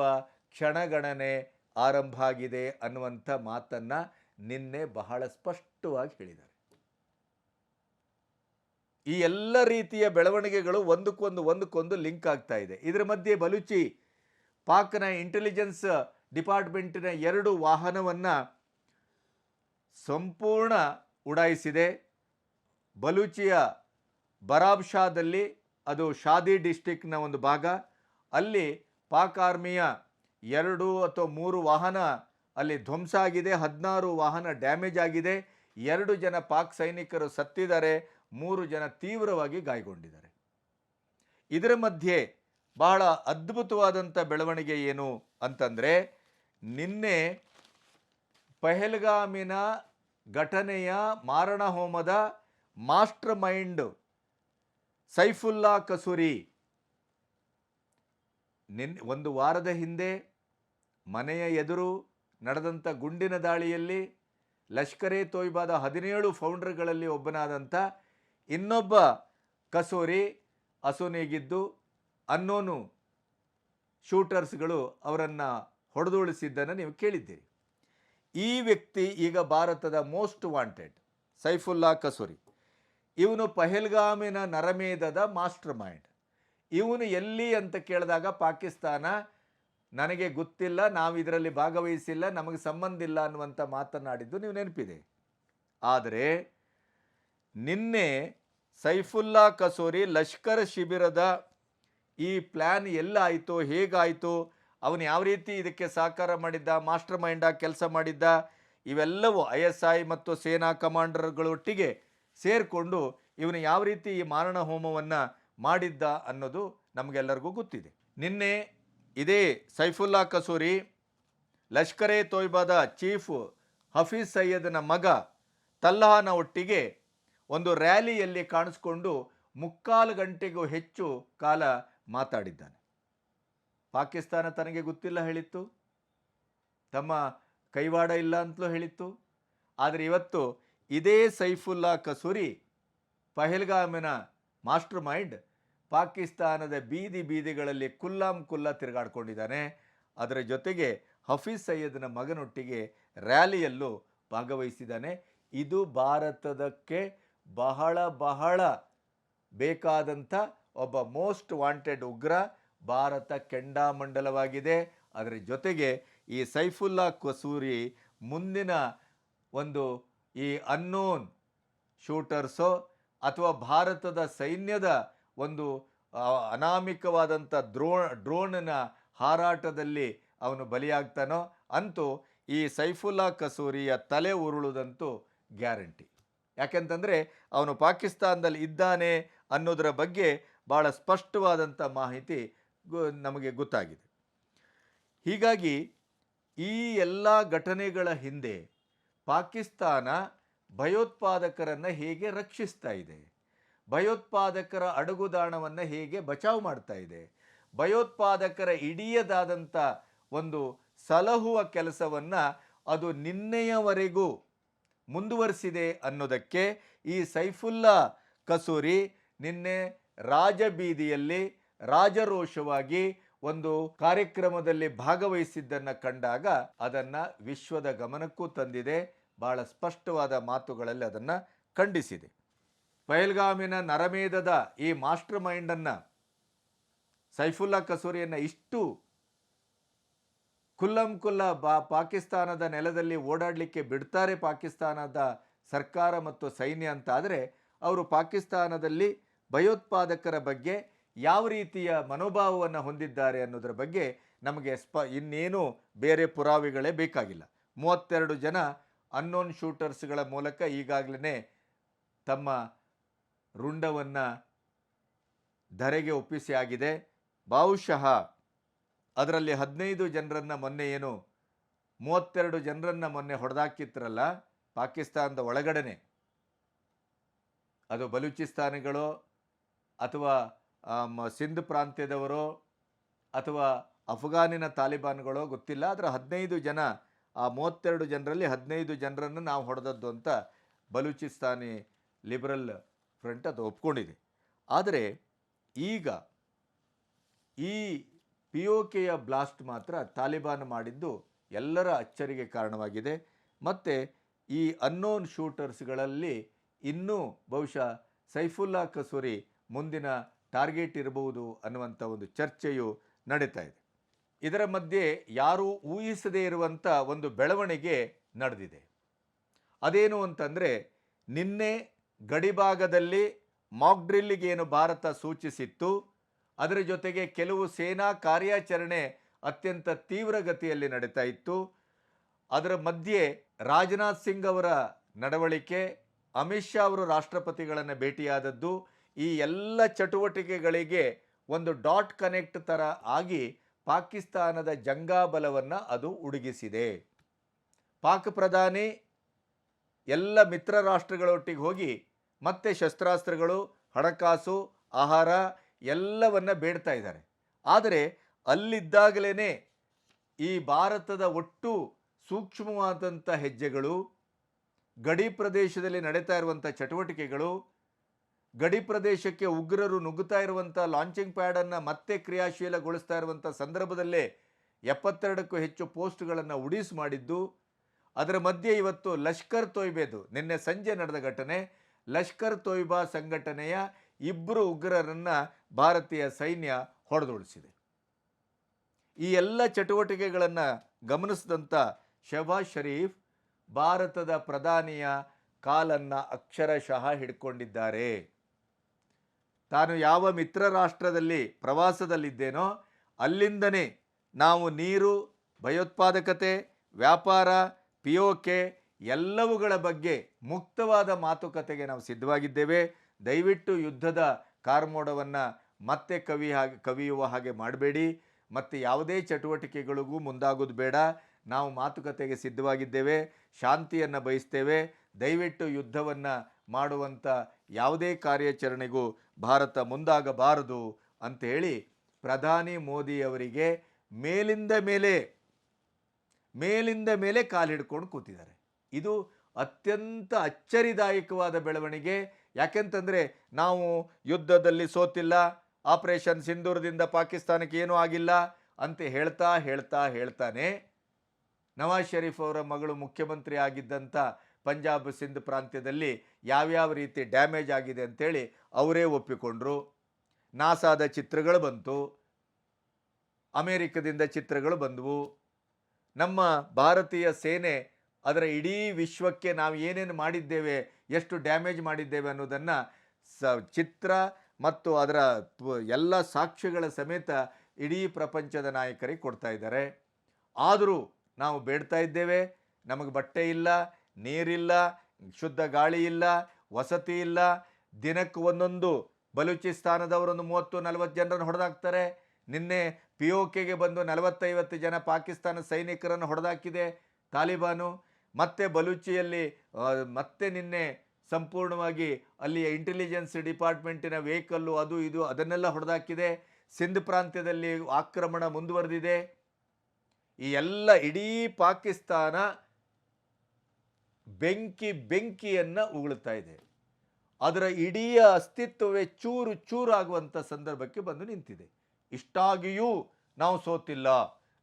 ಕ್ಷಣಗಣನೆ ಆರಂಭ ಆಗಿದೆ ಅನ್ನುವಂಥ ಮಾತನ್ನು ನಿನ್ನೆ ಬಹಳ ಸ್ಪಷ್ಟವಾಗಿ ಹೇಳಿದ್ದಾರೆ. ಈ ಎಲ್ಲ ರೀತಿಯ ಬೆಳವಣಿಗೆಗಳು ಒಂದಕ್ಕೊಂದು ಒಂದಕ್ಕೊಂದು ಲಿಂಕ್ ಆಗ್ತಾ ಇದೆ. ಇದರ ಮಧ್ಯೆ ಬಲುಚಿ ಪಾಕ್ನ ಇಂಟೆಲಿಜೆನ್ಸ್ ಡಿಪಾರ್ಟ್ಮೆಂಟಿನ ಎರಡು ವಾಹನವನ್ನು ಸಂಪೂರ್ಣ ಉಡಾಯಿಸಿದೆ. ಬಲೂಚಿಯ ಬರಾಬ್ಷಾದಲ್ಲಿ ಅದು ಶಾದಿ ಡಿಸ್ಟಿಕ್ನ ಒಂದು ಭಾಗ. ಅಲ್ಲಿ ಪಾಕ್ ಆರ್ಮಿಯ ಎರಡು ಅಥವಾ ಮೂರು ವಾಹನ ಅಲ್ಲಿ ಧ್ವಂಸ ಆಗಿದೆ. ಹದಿನಾರು ವಾಹನ ಡ್ಯಾಮೇಜ್ ಆಗಿದೆ. ಎರಡು ಜನ ಪಾಕ್ ಸೈನಿಕರು ಸತ್ತಿದ್ದಾರೆ ಮೂರು ಜನ ತೀವ್ರವಾಗಿ ಗಾಯಗೊಂಡಿದ್ದಾರೆ. ಇದರ ಮಧ್ಯೆ ಬಹಳ ಅದ್ಭುತವಾದಂಥ ಬೆಳವಣಿಗೆ ಏನು ಅಂತಂದರೆ, ನಿನ್ನೆ ಪಹಲ್ಗಾಮಿನ ಘಟನೆಯ ಮಾರಣ ಹೋಮದ ಮಾಸ್ಟರ್ ಮೈಂಡ್ ಸೈಫುಲ್ಲಾ ಕಸೂರಿ. ನಿನ್ ಒಂದು ವಾರದ ಹಿಂದೆ ಮನೆಯ ಎದುರು ನಡೆದಂಥ ಗುಂಡಿನ ದಾಳಿಯಲ್ಲಿ ಲಷ್ಕರೆ ತೋಯ್ಬಾದ ಹದಿನೇಳು ಫೌಂಡರ್ಗಳಲ್ಲಿ ಒಬ್ಬನಾದಂಥ ಇನ್ನೊಬ್ಬ ಕಸೋರಿ ಅಸೋನೇಗಿದ್ದು ಅನ್ನೋನು ಶೂಟರ್ಸ್ಗಳು ಅವರನ್ನು ಹೊಡೆದುಳಿಸಿದ್ದನ್ನು ನೀವು ಕೇಳಿದ್ದೀರಿ. ಈ ವ್ಯಕ್ತಿ ಈಗ ಭಾರತದ ಮೋಸ್ಟ್ ವಾಂಟೆಡ್ ಸೈಫುಲ್ಲಾ ಕಸೂರಿ. ಇವನು ಪಹೆಲ್ಗಾಮಿನ ನರಮೇಧದ ಮಾಸ್ಟರ್ ಮೈಂಡ್ ಇವನು ಎಲ್ಲಿ ಅಂತ ಕೇಳಿದಾಗ ಪಾಕಿಸ್ತಾನ ನನಗೆ ಗೊತ್ತಿಲ್ಲ, ನಾವು ಇದರಲ್ಲಿ ಭಾಗವಹಿಸಿಲ್ಲ, ನಮಗೆ ಸಂಬಂಧ ಇಲ್ಲ ಅನ್ನುವಂಥ ಮಾತನಾಡಿದ್ದು ನೀವು ನೆನಪಿದೆ. ಆದರೆ ನಿನ್ನೆ ಸೈಫುಲ್ಲಾ ಕಸೂರಿ ಲಷ್ಕರ್ ಶಿಬಿರದ ಈ ಪ್ಲ್ಯಾನ್ ಎಲ್ಲಾಯಿತು, ಹೇಗಾಯಿತು, ಅವನು ಯಾವ ರೀತಿ ಇದಕ್ಕೆ ಸಹಕಾರ ಮಾಡಿದ್ದ ಮಾಸ್ಟರ್ ಮೈಂಡಾಗಿ ಕೆಲಸ ಮಾಡಿದ್ದ, ಇವೆಲ್ಲವೂ ಐ ಎಸ್ ಐ ಮತ್ತು ಸೇನಾ ಕಮಾಂಡರ್ಗಳೊಟ್ಟಿಗೆ ಸೇರಿಕೊಂಡು ಇವನು ಯಾವ ರೀತಿ ಈ ಮಾರಣ ಹೋಮವನ್ನು ಮಾಡಿದ್ದ ಅನ್ನೋದು ನಮಗೆಲ್ಲರಿಗೂ ಗೊತ್ತಿದೆ. ನಿನ್ನೆ ಇದೇ ಸೈಫುಲ್ಲಾ ಕಸೂರಿ ಲಷ್ಕರೆ ತೊಯ್ಬಾದ ಚೀಫ್ ಹಫೀಜ್ ಸಯ್ಯದ್ನ ಮಗ ತಲ್ಲಹನ ಒಟ್ಟಿಗೆ ಒಂದು ರ್ಯಾಲಿಯಲ್ಲಿ ಕಾಣಿಸ್ಕೊಂಡು ಮುಕ್ಕಾಲು ಗಂಟೆಗೂ ಹೆಚ್ಚು ಕಾಲ ಮಾತಾಡಿದ್ದಾನೆ. ಪಾಕಿಸ್ತಾನ ತನಗೆ ಗೊತ್ತಿಲ್ಲ ಹೇಳಿತ್ತು. ತಮ್ಮ ಕೈವಾಡ ಇಲ್ಲ ಅಂತಲೂ ಹೇಳಿತ್ತು. ಆದರೆ ಇವತ್ತು ಇದೇ ಸೈಫುಲ್ಲಾ ಕಸೂರಿ ಪಹಲ್ಗಾಮಿನ ಮಾಸ್ಟರ್ ಮೈಂಡ್ ಪಾಕಿಸ್ತಾನದ ಬೀದಿ ಬೀದಿಗಳಲ್ಲಿ ಕುಲ್ಲಾಂ ಕುಲ್ಲ ತಿರುಗಾಡ್ಕೊಂಡಿದ್ದಾನೆ. ಅದರ ಜೊತೆಗೆ ಹಫೀಜ್ ಸಯ್ಯದ್ನ ಮಗನೊಟ್ಟಿಗೆ ರ್ಯಾಲಿಯಲ್ಲೂ ಭಾಗವಹಿಸಿದ್ದಾನೆ. ಇದು ಭಾರತದಕ್ಕೆ ಬಹಳ ಬಹಳ ಬೇಕಾದಂಥ ಒಬ್ಬ ಮೋಸ್ಟ್ ವಾಂಟೆಡ್ ಉಗ್ರ ಭಾರತ ಕೆಂಡಾಮಂಡಲವಾಗಿದೆ. ಅದರ ಜೊತೆಗೆ ಈ ಸೈಫುಲ್ಲಾ ಕಸೂರಿ ಮುಂದಿನ ಒಂದು ಈ ಅನ್ನೋನ್ ಶೂಟರ್ಸೋ ಅಥವಾ ಭಾರತದ ಸೈನ್ಯದ ಒಂದು ಅನಾಮಿಕವಾದಂಥ ದ್ರೋ ಡ್ರೋಣನ ಹಾರಾಟದಲ್ಲಿ ಅವನು ಬಲಿಯಾಗ್ತಾನೋ ಅಂತೂ ಈ ಸೈಫುಲ್ಲಾ ಕಸೂರಿಯ ತಲೆ ಉರುಳುದಂತೂ ಗ್ಯಾರಂಟಿ. ಯಾಕೆಂತಂದರೆ ಅವನು ಪಾಕಿಸ್ತಾನದಲ್ಲಿ ಇದ್ದಾನೆ ಅನ್ನೋದರ ಬಗ್ಗೆ ಭಾಳ ಸ್ಪಷ್ಟವಾದಂಥ ಮಾಹಿತಿ ನಮಗೆ ಗೊತ್ತಾಗಿದೆ. ಹೀಗಾಗಿ ಈ ಎಲ್ಲ ಘಟನೆಗಳ ಹಿಂದೆ ಪಾಕಿಸ್ತಾನ ಭಯೋತ್ಪಾದಕರನ್ನು ಹೇಗೆ ರಕ್ಷಿಸ್ತಾ ಇದೆ? ಭಯೋತ್ಪಾದಕರ ಅಡಗುದಾಣವನ್ನು ಹೇಗೆ ಬಚಾವ್ ಮಾಡ್ತಾ ಇದೆ? ಭಯೋತ್ಪಾದಕರ ಇಡಿಯದಾದಂಥ ಒಂದು ಸಲಹುವ ಕೆಲಸವನ್ನು ಅದು ನಿನ್ನೆಯವರೆಗೂ ಮುಂದುವರಿಸಿದೆ ಅನ್ನೋದಕ್ಕೆ ಈ ಸೈಫುಲ್ಲಾ ಕಸೂರಿ ನಿನ್ನೆ ರಾಜಬೀದಿಯಲ್ಲಿ ರಾಜರೋಷವಾಗಿ ಒಂದು ಕಾರ್ಯಕ್ರಮದಲ್ಲಿ ಭಾಗವಹಿಸಿದ್ದನ್ನು ಕಂಡಾಗ ಅದನ್ನು ವಿಶ್ವದ ಗಮನಕ್ಕೂ ತಂದಿದೆ. ಬಹಳ ಸ್ಪಷ್ಟವಾದ ಮಾತುಗಳಲ್ಲಿ ಅದನ್ನು ಖಂಡಿಸಿದೆ. ಪಹಲ್ಗಾಮಿನ ನರಮೇಧದ ಈ ಮಾಸ್ಟರ್ ಮೈಂಡನ್ನು ಸೈಫುಲ್ಲಾ ಕಸೂರಿಯನ್ನು ಇಷ್ಟು ಕುಲ್ಲಂ ಕುಲ್ಲ ಬಾ ಪಾಕಿಸ್ತಾನದ ನೆಲದಲ್ಲಿ ಓಡಾಡಲಿಕ್ಕೆ ಬಿಡ್ತಾರೆ ಪಾಕಿಸ್ತಾನದ ಸರ್ಕಾರ ಮತ್ತು ಸೈನ್ಯ ಅಂತ ಆದರೆ ಅವರು ಪಾಕಿಸ್ತಾನದಲ್ಲಿ ಭಯೋತ್ಪಾದಕರ ಬಗ್ಗೆ ಯಾವ ರೀತಿಯ ಮನೋಭಾವವನ್ನು ಹೊಂದಿದ್ದಾರೆ ಅನ್ನೋದ್ರ ಬಗ್ಗೆ ನಮಗೆ ಸ್ಪ ಇನ್ನೇನು ಬೇರೆ ಪುರಾವೆಗಳೇ ಬೇಕಾಗಿಲ್ಲ. ಮೂವತ್ತೆರಡು ಜನ ಅನ್ನೋನ್ ಶೂಟರ್ಸ್ಗಳ ಮೂಲಕ ಈಗಾಗಲೇ ತಮ್ಮ ರುಂಡವನ್ನು ಧರೆಗೆ ಒಪ್ಪಿಸಿ ಆಗಿದೆ. ಬಹುಶಃ ಅದರಲ್ಲಿ ಹದಿನೈದು ಜನರನ್ನು ಮೊನ್ನೆ ಏನು, ಮೂವತ್ತೆರಡು ಜನರನ್ನು ಮೊನ್ನೆ ಹೊಡೆದಾಕಿತ್ರಲ್ಲ ಪಾಕಿಸ್ತಾನದ ಒಳಗಡೆನೆ. ಅದು ಬಲೂಚಿಸ್ತಾನಿಗಳು ಅಥವಾ ಸಿಂಧ್ ಪ್ರಾಂತ್ಯದವರು ಅಥವಾ ಅಫ್ಘಾನಿನ ತಾಲಿಬಾನ್ಗಳೋ ಗೊತ್ತಿಲ್ಲ. ಆದರೆ ಹದಿನೈದು ಜನ, ಆ ಮೂವತ್ತೆರಡು ಜನರಲ್ಲಿ ಹದಿನೈದು ಜನರನ್ನು ನಾವು ಹೊಡೆದದ್ದು ಅಂತ ಬಲೂಚಿಸ್ತಾನಿ ಲಿಬರಲ್ ಫ್ರಂಟ್ ಅದು ಒಪ್ಕೊಂಡಿದೆ. ಆದರೆ ಈಗ ಈ ಪಿ ಒ ಕೆಯ ಬ್ಲಾಸ್ಟ್ ಮಾತ್ರ ತಾಲಿಬಾನ್ ಮಾಡಿದ್ದು ಎಲ್ಲರ ಅಚ್ಚರಿಗೆ ಕಾರಣವಾಗಿದೆ. ಮತ್ತು ಈ ಅನ್ನೋನ್ ಶೂಟರ್ಸ್ಗಳಲ್ಲಿ ಇನ್ನೂ ಬಹುಶಃ ಸೈಫುಲ್ಲಾ ಕಸೂರಿ ಮುಂದಿನ ಟಾರ್ಗೆಟ್ ಇರಬಹುದು ಅನ್ನುವಂಥ ಒಂದು ಚರ್ಚೆಯು ನಡೀತಾ ಇದೆ. ಇದರ ಮಧ್ಯೆ ಯಾರೂ ಊಹಿಸದೇ ಇರುವಂಥ ಒಂದು ಬೆಳವಣಿಗೆ ನಡೆದಿದೆ. ಅದೇನು ಅಂತಂದರೆ ನಿನ್ನೆ ಗಡಿಭಾಗದಲ್ಲಿ ಏನು ಭಾರತ ಸೂಚಿಸಿತ್ತು? ಅದರ ಜೊತೆಗೆ ಕೆಲವು ಸೇನಾ ಕಾರ್ಯಾಚರಣೆ ಅತ್ಯಂತ ತೀವ್ರಗತಿಯಲ್ಲಿ ನಡೀತಾ ಇತ್ತು. ಅದರ ಮಧ್ಯೆ ರಾಜನಾಥ್ ಸಿಂಗ್ ಅವರ ನಡವಳಿಕೆ, ಅಮಿತ್ ಶಾ ಅವರು ರಾಷ್ಟ್ರಪತಿಗಳನ್ನು ಭೇಟಿಯಾದದ್ದು, ಈ ಎಲ್ಲ ಚಟುವಟಿಕೆಗಳಿಗೆ ಒಂದು ಡಾಟ್ ಕನೆಕ್ಟ್ ಥರ ಆಗಿ ಪಾಕಿಸ್ತಾನದ ಜಂಗಾಬಲವನ್ನು ಅದು ಉಡುಗಿಸಿದೆ. ಪಾಕ್ ಪ್ರಧಾನಿ ಎಲ್ಲ ಮಿತ್ರ ರಾಷ್ಟ್ರಗಳೊಟ್ಟಿಗೆ ಹೋಗಿ ಮತ್ತೆ ಶಸ್ತ್ರಾಸ್ತ್ರಗಳು, ಹಣಕಾಸು, ಆಹಾರ ಎಲ್ಲವನ್ನ ಬೇಡ್ತಾ ಇದ್ದಾರೆ. ಆದರೆ ಅಲ್ಲಿದ್ದಾಗಲೇ ಈ ಭಾರತದ ಒಟ್ಟು ಸೂಕ್ಷ್ಮವಾದಂಥ ಹೆಜ್ಜೆಗಳು, ಗಡಿ ಪ್ರದೇಶದಲ್ಲಿ ನಡೀತಾ ಇರುವಂಥ ಚಟುವಟಿಕೆಗಳು, ಗಡಿ ಪ್ರದೇಶಕ್ಕೆ ಉಗ್ರರು ನುಗ್ಗುತ್ತಾ ಇರುವಂಥ ಲಾಂಚಿಂಗ್ ಪ್ಯಾಡನ್ನು ಮತ್ತೆ ಕ್ರಿಯಾಶೀಲಗೊಳಿಸ್ತಾ ಇರುವಂಥ ಸಂದರ್ಭದಲ್ಲೇ ಎಪ್ಪತ್ತೆರಡಕ್ಕೂ ಹೆಚ್ಚು ಪೋಸ್ಟ್ಗಳನ್ನು ಉಡೀಸ್ ಮಾಡಿದ್ದು, ಅದರ ಮಧ್ಯೆ ಇವತ್ತು ಲಷ್ಕರ್ ತೊಯ್ಬೇದು ನಿನ್ನೆ ಸಂಜೆ ನಡೆದ ಘಟನೆ. ಲಷ್ಕರ್ ತೊಯ್ಬಾ ಸಂಘಟನೆಯ ಇಬ್ಬರು ಉಗ್ರರನ್ನು ಭಾರತೀಯ ಸೈನ್ಯ ಹೊಡೆದುಳಿಸಿದೆ ಈ ಎಲ್ಲ ಚಟುವಟಿಕೆಗಳನ್ನು ಗಮನಿಸಿದಂಥ ಶಹಬಾಜ್ ಶರೀಫ್ ಭಾರತದ ಪ್ರಧಾನಿಯ ಕಾಲನ್ನು ಅಕ್ಷರಶಃ ಹಿಡ್ಕೊಂಡಿದ್ದಾರೆ. ತಾನು ಯಾವ ಮಿತ್ರ ರಾಷ್ಟ್ರದಲ್ಲಿ ಪ್ರವಾಸದಲ್ಲಿದ್ದೇನೋ ಅಲ್ಲಿಂದನೇ ನಾವು ನೀರು, ಭಯೋತ್ಪಾದಕತೆ, ವ್ಯಾಪಾರ ಪಿ ಎಲ್ಲವುಗಳ ಬಗ್ಗೆ ಮುಕ್ತವಾದ ಮಾತುಕತೆಗೆ ನಾವು ಸಿದ್ಧವಾಗಿದ್ದೇವೆ. ದಯವಿಟ್ಟು ಯುದ್ಧದ ಕಾರ್ಮೋಡವನ್ನು ಮತ್ತೆ ಕವಿ ಹಾಗೆ, ಕವಿಯುವ ಹಾಗೆ ಮಾಡಬೇಡಿ. ಮತ್ತು ಯಾವುದೇ ಚಟುವಟಿಕೆಗಳಿಗೂ ಮುಂದಾಗೋದು ಬೇಡ. ನಾವು ಮಾತುಕತೆಗೆ ಸಿದ್ಧವಾಗಿದ್ದೇವೆ. ಶಾಂತಿಯನ್ನು ಬಯಸ್ತೇವೆ. ದಯವಿಟ್ಟು ಯುದ್ಧವನ್ನು ಮಾಡುವಂಥ ಯಾವುದೇ ಕಾರ್ಯಾಚರಣೆಗೂ ಭಾರತ ಮುಂದಾಗಬಾರದು ಅಂತ ಹೇಳಿ ಪ್ರಧಾನಿ ಮೋದಿಯವರಿಗೆ ಮೇಲಿಂದ ಮೇಲೆ ಮೇಲಿಂದ ಮೇಲೆ ಕಾಲಿಡ್ಕೊಂಡು ಕೂತಿದ್ದಾರೆ. ಇದು ಅತ್ಯಂತ ಅಚ್ಚರಿದಾಯಕವಾದ ಬೆಳವಣಿಗೆ. ಯಾಕೆಂತಂದರೆ ನಾವು ಯುದ್ಧದಲ್ಲಿ ಸೋತಿಲ್ಲ, ಆಪರೇಷನ್ ಸಿಂಧೂರದಿಂದ ಪಾಕಿಸ್ತಾನಕ್ಕೆ ಏನೂ ಆಗಿಲ್ಲ ಅಂತ ಹೇಳ್ತಾ ಹೇಳ್ತಾ ಹೇಳ್ತಾನೆ. ನವಾಜ್ ಷರೀಫ್ ಅವರ ಮಗಳು ಮುಖ್ಯಮಂತ್ರಿ ಆಗಿದ್ದಂಥ ಪಂಜಾಬ್ ಸಿಂಧ್ ಪ್ರಾಂತ್ಯದಲ್ಲಿ ಯಾವ್ಯಾವ ರೀತಿ ಡ್ಯಾಮೇಜ್ ಆಗಿದೆ ಅಂತೇಳಿ ಅವರೇ ಒಪ್ಪಿಕೊಂಡ್ರು. ನಾಸಾದ ಚಿತ್ರಗಳು ಬಂತು. ಅಮೇರಿಕದಿಂದ ಚಿತ್ರಗಳು ಬಂದವು. ನಮ್ಮ ಭಾರತೀಯ ಸೇನೆ ಅದರ ಇಡೀ ವಿಶ್ವಕ್ಕೆ ನಾವು ಏನೇನು ಮಾಡಿದ್ದೇವೆ, ಎಷ್ಟು ಡ್ಯಾಮೇಜ್ ಮಾಡಿದ್ದೇವೆ ಅನ್ನೋದನ್ನು ಸ, ಚಿತ್ರ ಮತ್ತು ಅದರ ಎಲ್ಲ ಸಾಕ್ಷ್ಯಗಳ ಸಮೇತ ಇಡೀ ಪ್ರಪಂಚದ ನಾಯಕರಿಗೆ ಕೊಡ್ತಾ ಇದ್ದಾರೆ. ಆದರೂ ನಾವು ಬೇಡ್ತಾ ಇದ್ದೇವೆ, ನಮಗೆ ಬಟ್ಟೆ ಇಲ್ಲ, ನೀರಿಲ್ಲ, ಶುದ್ಧ ಗಾಳಿ ಇಲ್ಲ, ವಸತಿ ಇಲ್ಲ, ದಿನಕ್ಕೆ ಒಂದೊಂದು ಬಲೂಚಿಸ್ತಾನದವರೊಂದು ಮೂವತ್ತು, ನಲವತ್ತು ಜನರನ್ನು ಹೊಡೆದಾಕ್ತಾರೆ. ನಿನ್ನೆ ಪಿ ಒ ಕೆಗೆ ಬಂದು ನಲವತ್ತೈವತ್ತು ಜನ ಪಾಕಿಸ್ತಾನ ಸೈನಿಕರನ್ನು ಹೊಡೆದಾಕಿದೆ, ತಾಲಿಬಾನು. ಮತ್ತೆ ಬಲೂಚಿಯಲ್ಲಿ ಮತ್ತೆ ನಿನ್ನೆ ಸಂಪೂರ್ಣವಾಗಿ ಅಲ್ಲಿಯ ಇಂಟೆಲಿಜೆನ್ಸ್ ಡಿಪಾರ್ಟ್ಮೆಂಟಿನ ವೆಹಿಕಲ್ಲು ಅದು, ಇದು, ಅದನ್ನೆಲ್ಲ ಹೊಡೆದಾಕಿದೆ. ಸಿಂಧ್ ಪ್ರಾಂತ್ಯದಲ್ಲಿ ಆಕ್ರಮಣ ಮುಂದುವರೆದಿದೆ. ಈ ಎಲ್ಲ ಇಡೀ ಪಾಕಿಸ್ತಾನ ಬೆಂಕಿ ಬೆಂಕಿಯನ್ನು ಉಗುಳ್ತಾ ಇದೆ. ಅದರ ಇಡೀ ಅಸ್ತಿತ್ವವೇ ಚೂರು ಚೂರಾಗುವಂಥ ಸಂದರ್ಭಕ್ಕೆ ಬಂದು ನಿಂತಿದೆ. ಇಷ್ಟಾಗಿಯೂ ನಾವು ಸೋತಿಲ್ಲ.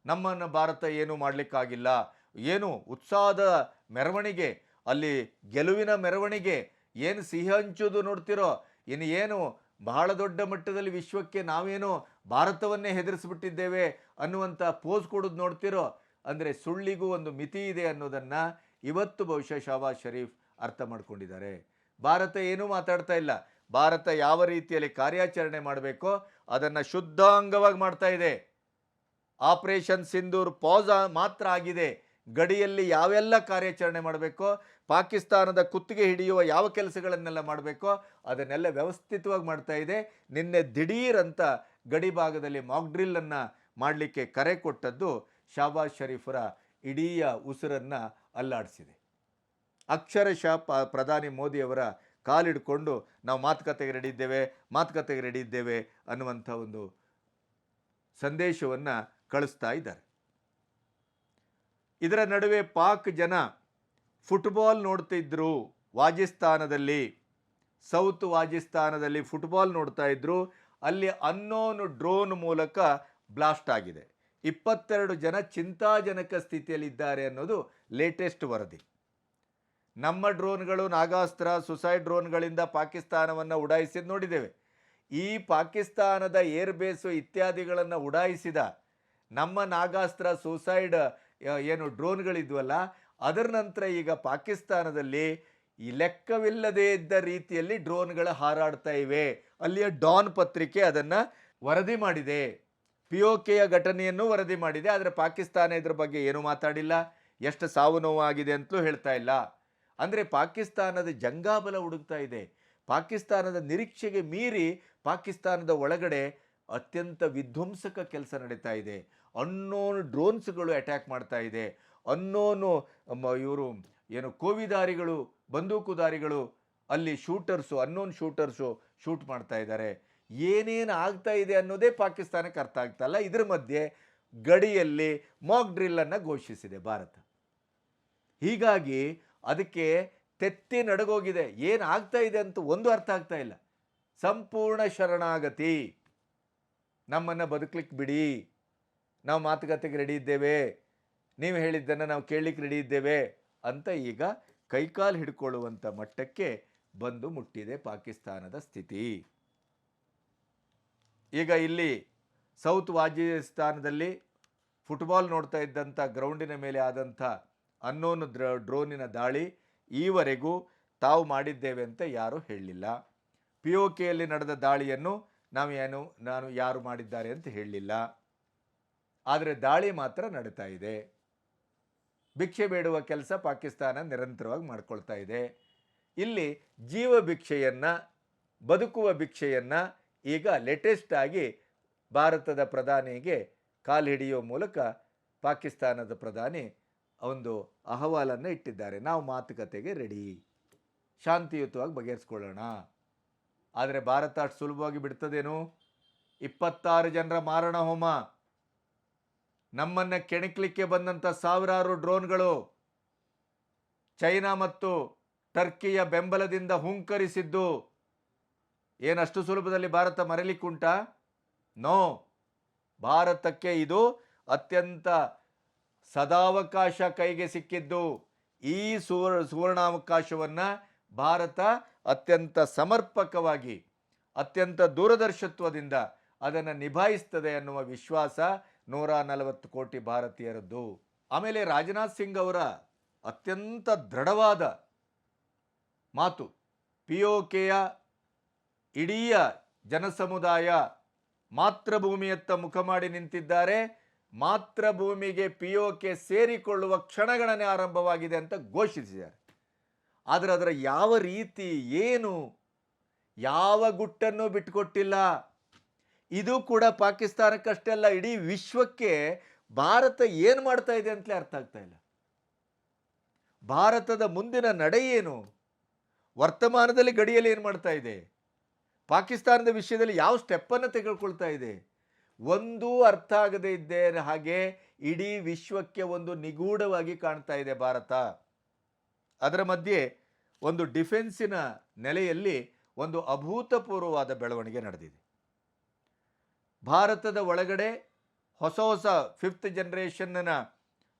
ನಮ್ಮನ್ನು ಭಾರತ ಏನೂ ಮಾಡಲಿಕ್ಕಾಗಿಲ್ಲ. ಏನು ಉತ್ಸಾಹದ ಮೆರವಣಿಗೆ, ಅಲ್ಲಿ ಗೆಲುವಿನ ಮೆರವಣಿಗೆ ಏನು ಸಿಹಿ ಹಂಚೋದು ನೋಡ್ತಿರೋ, ಇನ್ನು ಏನು ಬಹಳ ದೊಡ್ಡ ಮಟ್ಟದಲ್ಲಿ ವಿಶ್ವಕ್ಕೆ ನಾವೇನು ಭಾರತವನ್ನೇ ಹೆದರಿಸ್ಬಿಟ್ಟಿದ್ದೇವೆ ಅನ್ನುವಂಥ ಪೋಸ್ ಕೊಡೋದು ನೋಡ್ತಿರೋ, ಅಂದರೆ ಸುಳ್ಳಿಗೂ ಒಂದು ಮಿತಿ ಇದೆ ಅನ್ನೋದನ್ನು ಇವತ್ತು ಬಹುಶಃ ಶಹಬಾಜ್ ಶರೀಫ್ ಅರ್ಥ ಮಾಡ್ಕೊಂಡಿದ್ದಾರೆ. ಭಾರತ ಏನೂ ಮಾತಾಡ್ತಾ ಇಲ್ಲ. ಭಾರತ ಯಾವ ರೀತಿಯಲ್ಲಿ ಕಾರ್ಯಾಚರಣೆ ಮಾಡಬೇಕೋ, ಅದನ್ನು ಶುದ್ಧಾಂಗವಾಗಿ ಮಾಡ್ತಾ ಇದೆ. ಆಪರೇಷನ್ ಸಿಂಧೂರ್ ಪಾಸ್ ಮಾತ್ರ ಆಗಿದೆ. ಗಡಿಯಲ್ಲಿ ಯಾವೆಲ್ಲ ಕಾರ್ಯಾಚರಣೆ ಮಾಡಬೇಕೋ, ಪಾಕಿಸ್ತಾನದ ಕುತ್ತಿಗೆ ಹಿಡಿಯುವ ಯಾವ ಕೆಲಸಗಳನ್ನೆಲ್ಲ ಮಾಡಬೇಕೋ, ಅದನ್ನೆಲ್ಲ ವ್ಯವಸ್ಥಿತವಾಗಿ ಮಾಡ್ತಾ ಇದೆ. ನಿನ್ನೆ ದಿಢೀರಂತ ಗಡಿ ಭಾಗದಲ್ಲಿ ಮಾಕ್ ಡ್ರಿಲ್ಲನ್ನು ಮಾಡಲಿಕ್ಕೆ ಕರೆ ಕೊಟ್ಟದ್ದು ಶಾಬಾಜ್ ಷರೀಫರ ಇಡೀ ಉಸಿರನ್ನು ಅಲ್ಲಾಡಿಸಿದೆ. ಅಕ್ಷರಶಃ ಪ ಪ್ರಧಾನಿ ಮೋದಿಯವರ ಕಾಲಿಡ್ಕೊಂಡು ನಾವು ಮಾತುಕತೆಗೆ ರೆಡಿ ಇದ್ದೇವೆ, ಮಾತುಕತೆಗೆ ರೆಡಿ ಇದ್ದೇವೆ ಅನ್ನುವಂಥ ಒಂದು ಸಂದೇಶವನ್ನು ಕಳಿಸ್ತಾ ಇದ್ದಾರೆ. ಇದರ ನಡುವೆ ಪಾಕ್ ಜನ ಫುಟ್ಬಾಲ್ ನೋಡ್ತಿದ್ರು ವಾಜಿಸ್ತಾನದಲ್ಲಿ. ಸೌತ್ ವಾಜಿಸ್ತಾನದಲ್ಲಿ ಫುಟ್ಬಾಲ್ ನೋಡ್ತಾ ಇದ್ರು. ಅಲ್ಲಿ ಅನ್ನೋನು ಡ್ರೋನ್ ಮೂಲಕ ಬ್ಲಾಸ್ಟ್ ಆಗಿದೆ. ಇಪ್ಪತ್ತೆರಡು ಜನ ಚಿಂತಾಜನಕ ಸ್ಥಿತಿಯಲ್ಲಿದ್ದಾರೆ ಅನ್ನೋದು ಲೇಟೆಸ್ಟ್ ವರದಿ. ನಮ್ಮ ಡ್ರೋನ್ಗಳು ನಾಗಾಸ್ತ್ರ, ಸುಸೈಡ್ ಡ್ರೋನ್ಗಳಿಂದ ಪಾಕಿಸ್ತಾನವನ್ನು ಉಡಾಯಿಸಿದ್ದು ನೋಡಿದ್ದೇವೆ. ಈ ಪಾಕಿಸ್ತಾನದ ಏರ್ ಬೇಸು ಇತ್ಯಾದಿಗಳನ್ನು ಉಡಾಯಿಸಿದ ನಮ್ಮ ನಾಗಾಸ್ತ್ರ, ಸೂಸೈಡ್ ಏನು ಡ್ರೋನ್ಗಳಿದ್ವಲ್ಲ, ಅದರ ನಂತರ ಈಗ ಪಾಕಿಸ್ತಾನದಲ್ಲಿ ಈ ಲೆಕ್ಕವಿಲ್ಲದೇ ಇದ್ದ ರೀತಿಯಲ್ಲಿ ಡ್ರೋನ್ಗಳು ಹಾರಾಡ್ತಾ ಇವೆ. ಅಲ್ಲಿಯ ಡಾನ್ ಪತ್ರಿಕೆ ಅದನ್ನು ವರದಿ ಮಾಡಿದೆ. ಪಿ ಒ ಕೆಯ ಘಟನೆಯನ್ನು ವರದಿ ಮಾಡಿದೆ. ಆದರೆ ಪಾಕಿಸ್ತಾನ ಇದ್ರ ಬಗ್ಗೆ ಏನೂ ಮಾತಾಡಿಲ್ಲ. ಎಷ್ಟು ಸಾವು ನೋವು ಆಗಿದೆ ಅಂತಲೂ ಹೇಳ್ತಾ ಇಲ್ಲ. ಅಂದರೆ ಪಾಕಿಸ್ತಾನದ ಜಂಗಾಬಲ ಹುಡುಕ್ತಾ ಇದೆ. ಪಾಕಿಸ್ತಾನದ ನಿರೀಕ್ಷೆಗೆ ಮೀರಿ ಪಾಕಿಸ್ತಾನದ ಒಳಗಡೆ ಅತ್ಯಂತ ವಿಧ್ವಂಸಕ ಕೆಲಸ ನಡೀತಾ ಇದೆ. ಅನ್ನೋನ್ ಡ್ರೋನ್ಸ್ಗಳು ಅಟ್ಯಾಕ್ ಮಾಡ್ತಾ ಇದೆ. ಅನ್ನೋನು ಇವರು ಏನು ಕೋವಿದಾರಿಗಳು ಬಂದೂಕುದಾರಿಗಳು ಅಲ್ಲಿ ಶೂಟರ್ಸು ಅನ್ನೋನ್ ಶೂಟರ್ಸು ಶೂಟ್ ಮಾಡ್ತಾ ಇದ್ದಾರೆ. ಏನೇನು ಆಗ್ತಾ ಇದೆ ಅನ್ನೋದೇ ಪಾಕಿಸ್ತಾನಕ್ಕೆ ಅರ್ಥ ಆಗ್ತಾ ಇಲ್ಲ. ಇದ್ರ ಮಧ್ಯೆ ಗಡಿಯಲ್ಲಿ ಮಾಕ್ ಡ್ರಿಲ್ಲನ್ನು ಘೋಷಿಸಿದೆ ಭಾರತ. ಹೀಗಾಗಿ ಅದಕ್ಕೆ ತೆತ್ತಿ ನಡಗೋಗಿದೆ. ಏನು ಆಗ್ತಾ ಇದೆ ಅಂತ ಒಂದು ಅರ್ಥ ಆಗ್ತಾ ಇಲ್ಲ. ಸಂಪೂರ್ಣ ಶರಣಾಗತಿ. ನಮ್ಮನ್ನು ಬದುಕಲಿಕ್ಕೆ ಬಿಡಿ. ನಾವು ಮಾತುಕತೆಗೆ ರೆಡಿ ಇದ್ದೇವೆ. ನೀವು ಹೇಳಿದ್ದನ್ನು ನಾವು ಕೇಳಲಿಕ್ಕೆ ರೆಡಿ ಇದ್ದೇವೆ ಅಂತ ಈಗ ಕೈಕಾಲು ಹಿಡ್ಕೊಳ್ಳುವಂಥ ಮಟ್ಟಕ್ಕೆ ಬಂದು ಮುಟ್ಟಿದೆ ಪಾಕಿಸ್ತಾನದ ಸ್ಥಿತಿ. ಈಗ ಇಲ್ಲಿ ಸೌತ್ ವಾಜಿಸ್ತಾನದಲ್ಲಿ ಫುಟ್ಬಾಲ್ ನೋಡ್ತಾ ಇದ್ದಂಥ ಗ್ರೌಂಡಿನ ಮೇಲೆ ಆದಂಥ ಅನ್ನೋನ್ ದ್ರ ಡ್ರೋನಿನ ದಾಳಿ ಈವರೆಗೂ ತಾವು ಮಾಡಿದ್ದೇವೆ ಅಂತ ಯಾರೂ ಹೇಳಲಿಲ್ಲ ಪಿ ಓ ಕೆಯಲ್ಲಿ ನಡೆದ ದಾಳಿಯನ್ನು ನಾವು ಏನು, ನಾನು ಯಾರು ಮಾಡಿದ್ದಾರೆ ಅಂತ ಹೇಳಲಿಲ್ಲ ಆದರೆ ದಾಳಿ ಮಾತ್ರ ನಡೀತಾ ಇದೆ. ಭಿಕ್ಷೆ ಬೇಡುವ ಕೆಲಸ ಪಾಕಿಸ್ತಾನ ನಿರಂತರವಾಗಿ ಮಾಡ್ಕೊಳ್ತಾ ಇದೆ. ಇಲ್ಲಿ ಜೀವ ಭಿಕ್ಷೆಯನ್ನು, ಬದುಕುವ ಭಿಕ್ಷೆಯನ್ನು ಈಗ ಲೇಟೆಸ್ಟ್ ಆಗಿ ಭಾರತದ ಪ್ರಧಾನಿಗೆ ಕಾಲು ಹಿಡಿಯುವ ಮೂಲಕ ಪಾಕಿಸ್ತಾನದ ಪ್ರಧಾನಿ ಒಂದು ಅಹವಾಲನ್ನು ಇಟ್ಟಿದ್ದಾರೆ. ನಾವು ಮಾತುಕತೆಗೆ ರೆಡಿ ಶಾಂತಿಯುತವಾಗಿ ಬಗೆಹರಿಸ್ಕೊಳ್ಳೋಣ. ಆದರೆ ಭಾರತ ಅಷ್ಟು ಸುಲಭವಾಗಿ ಬಿಡ್ತದೇನು? ಇಪ್ಪತ್ತಾರು ಜನರ ಮಾರಣ ಹೋಮ. ನಮ್ಮನ್ನು ಕೆಣಕ್ಲಿಕ್ಕೆ ಬಂದಂಥ ಸಾವಿರಾರು ಡ್ರೋನ್ಗಳು ಚೈನಾ ಮತ್ತು ಟರ್ಕಿಯ ಬೆಂಬಲದಿಂದ ಹುಂಕರಿಸಿದ್ದು. ಏನಷ್ಟು ಸುಲಭದಲ್ಲಿ ಭಾರತ ಮರಲಿಕ್ಕುಂಟ ನೋ. ಭಾರತಕ್ಕೆ ಇದು ಅತ್ಯಂತ ಸದಾವಕಾಶ ಕೈಗೆ ಸಿಕ್ಕಿದ್ದು. ಈ ಸುವರ್ ಸುವರ್ಣಾವಕಾಶವನ್ನು ಭಾರತ ಅತ್ಯಂತ ಸಮರ್ಪಕವಾಗಿ, ಅತ್ಯಂತ ದೂರದರ್ಶತ್ವದಿಂದ ಅದನ್ನು ನಿಭಾಯಿಸ್ತದೆ ಅನ್ನುವ ವಿಶ್ವಾಸ ನೂರ ನಲವತ್ತು ಕೋಟಿ ಭಾರತೀಯರದ್ದು. ಆಮೇಲೆ ರಾಜನಾಥ್ ಸಿಂಗ್ ಅವರ ಅತ್ಯಂತ ದೃಢವಾದ ಮಾತು, ಪಿ ಒ ಕೆಯ ಇಡೀ ಜನಸಮುದಾಯ ಮಾತೃಭೂಮಿಯತ್ತ ಮುಖ ಮಾಡಿ ನಿಂತಿದ್ದಾರೆ. ಮಾತೃಭೂಮಿಗೆ ಪಿ ಒ ಕೆ ಸೇರಿಕೊಳ್ಳುವ ಕ್ಷಣಗಣನೆ ಆರಂಭವಾಗಿದೆ ಅಂತ ಘೋಷಿಸಿದ್ದಾರೆ. ಆದರೆ ಅದರ ಯಾವ ರೀತಿ, ಏನು, ಯಾವ ಗುಟ್ಟನ್ನು ಬಿಟ್ಟುಕೊಟ್ಟಿಲ್ಲ ಇದು ಕೂಡ ಪಾಕಿಸ್ತಾನಕ್ಕಷ್ಟೇ ಅಲ್ಲ ಇಡೀ ವಿಶ್ವಕ್ಕೆ ಭಾರತ ಏನು ಮಾಡ್ತಾ ಇದೆ ಅಂತಲೇ ಅರ್ಥ ಆಗ್ತಾ ಇಲ್ಲ. ಭಾರತದ ಮುಂದಿನ ನಡೆ ಏನು ವರ್ತಮಾನದಲ್ಲಿ ಗಡಿಯಲ್ಲಿ ಏನು ಮಾಡ್ತಾ ಇದೆ? ಪಾಕಿಸ್ತಾನದ ವಿಷಯದಲ್ಲಿ ಯಾವ ಸ್ಟೆಪ್ಪನ್ನು ತೆಗೆದುಕೊಳ್ತಾ ಇದೆ? ಒಂದೂ ಅರ್ಥ ಆಗದೇ ಇದ್ದೇ ಹಾಗೆ ಇಡೀ ವಿಶ್ವಕ್ಕೆ ಒಂದು ನಿಗೂಢವಾಗಿ ಕಾಣ್ತಾ ಇದೆ ಭಾರತ. ಅದರ ಮಧ್ಯೆ ಒಂದು ಡಿಫೆನ್ಸಿನ ನೆಲೆಯಲ್ಲಿ ಒಂದು ಅಭೂತಪೂರ್ವವಾದ ಬೆಳವಣಿಗೆ ನಡೆದಿದೆ. ಭಾರತದ ಒಳಗಡೆ ಹೊಸ ಹೊಸ ಫಿಫ್ತ್ ಜನ್ರೇಷನ್ನ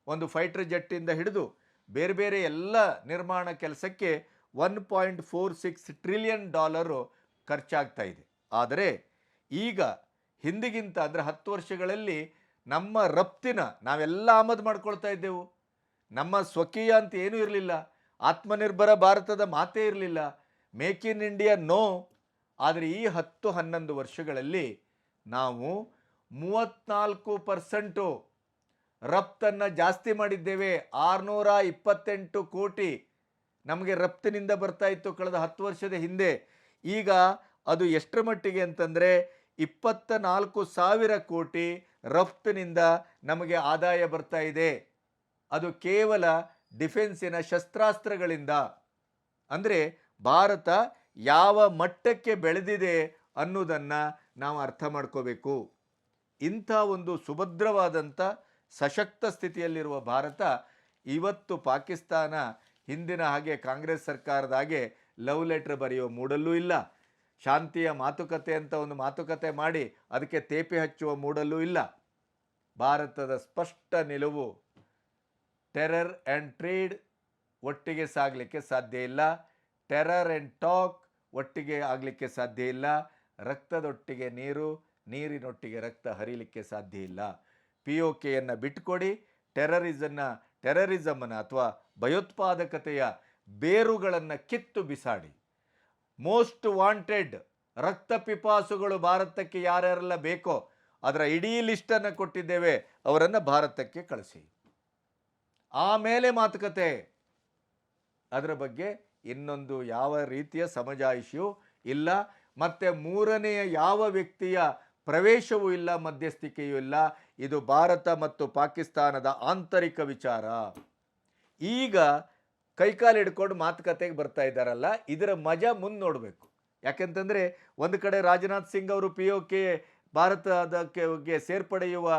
ಒಂದು ಫೈಟರ್ ಜೆಟ್ಟಿಂದ ಹಿಡಿದು ಬೇರೆ ಬೇರೆ ಎಲ್ಲ ನಿರ್ಮಾಣ ಕೆಲಸಕ್ಕೆ one point four six trillion dollar ಖರ್ಚಾಗ್ತಾ ಇದೆ. ಆದರೆ ಈಗ ಹಿಂದಿಗಿಂತ ಅಂದರೆ ಹತ್ತು ವರ್ಷಗಳಲ್ಲಿ ನಮ್ಮ ರಫ್ತಿನ ನಾವೆಲ್ಲ ಆಮದು ಮಾಡ್ಕೊಳ್ತಾ ಇದ್ದೆವು. ನಮ್ಮ ಸ್ವಕೀಯ ಅಂತ ಏನೂ ಇರಲಿಲ್ಲ. ಆತ್ಮನಿರ್ಭರ ಭಾರತದ ಮಾತೇ ಇರಲಿಲ್ಲ. ಮೇಕ್ ಇನ್ ಇಂಡಿಯಾ ನೋ ಆದರೆ ಈ ಹತ್ತು ಹನ್ನೊಂದು ವರ್ಷಗಳಲ್ಲಿ ನಾವು ಮೂವತ್ನಾಲ್ಕು ಪರ್ಸೆಂಟು ರಫ್ತನ್ನು ಜಾಸ್ತಿ ಮಾಡಿದ್ದೇವೆ. ಆರುನೂರ ಇಪ್ಪತ್ತೆಂಟು ಕೋಟಿ ನಮಗೆ ರಫ್ತಿನಿಂದ ಬರ್ತಾ ಇತ್ತು ಕಳೆದ ಹತ್ತು ವರ್ಷದ ಹಿಂದೆ. ಈಗ ಅದು ಎಷ್ಟರ ಮಟ್ಟಿಗೆ ಅಂತಂದರೆ ಇಪ್ಪತ್ತ ನಾಲ್ಕು ಸಾವಿರ ಕೋಟಿ ರಫ್ತಿನಿಂದ ನಮಗೆ ಆದಾಯ ಬರ್ತಾ ಇದೆ. ಅದು ಕೇವಲ ಡಿಫೆನ್ಸಿನ ಶಸ್ತ್ರಾಸ್ತ್ರಗಳಿಂದ. ಅಂದರೆ ಭಾರತ ಯಾವ ಮಟ್ಟಕ್ಕೆ ಬೆಳೆದಿದೆ ಅನ್ನೋದನ್ನು ನಾವು ಅರ್ಥ ಮಾಡ್ಕೋಬೇಕು. ಇಂಥ ಒಂದು ಸುಭದ್ರವಾದಂಥ ಸಶಕ್ತ ಸ್ಥಿತಿಯಲ್ಲಿರುವ ಭಾರತ ಇವತ್ತು ಪಾಕಿಸ್ತಾನ ಹಿಂದಿನ ಹಾಗೆ ಕಾಂಗ್ರೆಸ್ ಸರ್ಕಾರದ ಹಾಗೆ ಲವ್ ಲೆಟರ್ ಬರೆಯೋ ಮೂಡಲ್ಲೂ ಇಲ್ಲ. ಶಾಂತಿಯ ಮಾತುಕತೆ ಅಂತ ಒಂದು ಮಾತುಕತೆ ಮಾಡಿ ಅದಕ್ಕೆ ತೇಪೆ ಹಚ್ಚುವ ಮೂಡಲ್ಲೂ ಇಲ್ಲ. ಭಾರತದ ಸ್ಪಷ್ಟ ನಿಲುವು ಟೆರರ್ ಆ್ಯಂಡ್ ಟ್ರೇಡ್ ಒಟ್ಟಿಗೆ ಸಾಗಲಿಕ್ಕೆ ಸಾಧ್ಯ ಇಲ್ಲ. ಟೆರರ್ ಆ್ಯಂಡ್ ಟಾಕ್ ಒಟ್ಟಿಗೆ ಆಗಲಿಕ್ಕೆ ಸಾಧ್ಯ ಇಲ್ಲ. ರಕ್ತದೊಟ್ಟಿಗೆ ನೀರು, ನೀರಿನೊಟ್ಟಿಗೆ ರಕ್ತ ಹರಿಲಿಕ್ಕೆ ಸಾಧ್ಯ ಇಲ್ಲ. ಪಿ ಒ ಕೆಯನ್ನು ಬಿಟ್ಕೊಡಿ ಟೆರರಿಸನ್ನ ಟೆರರಿಸಮನ್ನು ಅಥವಾ ಭಯೋತ್ಪಾದಕತೆಯ ಬೇರುಗಳನ್ನು ಕಿತ್ತು ಬಿಸಾಡಿ. ಮೋಸ್ಟ್ ವಾಂಟೆಡ್ ರಕ್ತ ಪಿಪಾಸುಗಳು ಭಾರತಕ್ಕೆ ಯಾರ್ಯಾರೆಲ್ಲ ಬೇಕೋ ಅದರ ಇಡೀ ಲಿಸ್ಟನ್ನು ಕೊಟ್ಟಿದ್ದೇವೆ, ಅವರನ್ನು ಭಾರತಕ್ಕೆ ಕಳಿಸಿ. ಆಮೇಲೆ ಮಾತುಕತೆ. ಅದರ ಬಗ್ಗೆ ಇನ್ನೊಂದು ಯಾವ ರೀತಿಯ ಸಮಜಾಯಿಷಿಯೂ ಇಲ್ಲ. ಮತ್ತು ಮೂರನೆಯ ಯಾವ ವ್ಯಕ್ತಿಯ ಪ್ರವೇಶವೂ ಇಲ್ಲ, ಮಧ್ಯಸ್ಥಿಕೆಯೂ ಇಲ್ಲ, ಇದು ಭಾರತ ಮತ್ತು ಪಾಕಿಸ್ತಾನದ ಆಂತರಿಕ ವಿಚಾರ. ಈಗ ಕೈಕಾಲು ಹಿಡ್ಕೊಂಡು ಮಾತುಕತೆಗೆ ಬರ್ತಾ ಇದ್ದಾರಲ್ಲ, ಇದರ ಮಜಾ ಮುಂದೆ ನೋಡಬೇಕು. ಯಾಕೆಂತಂದರೆ, ಒಂದು ಕಡೆ ರಾಜನಾಥ್ ಸಿಂಗ್ ಅವರು ಪಿ ಒ ಕೆ ಭಾರತದಕ್ಕೆ ಸೇರ್ಪಡೆಯುವ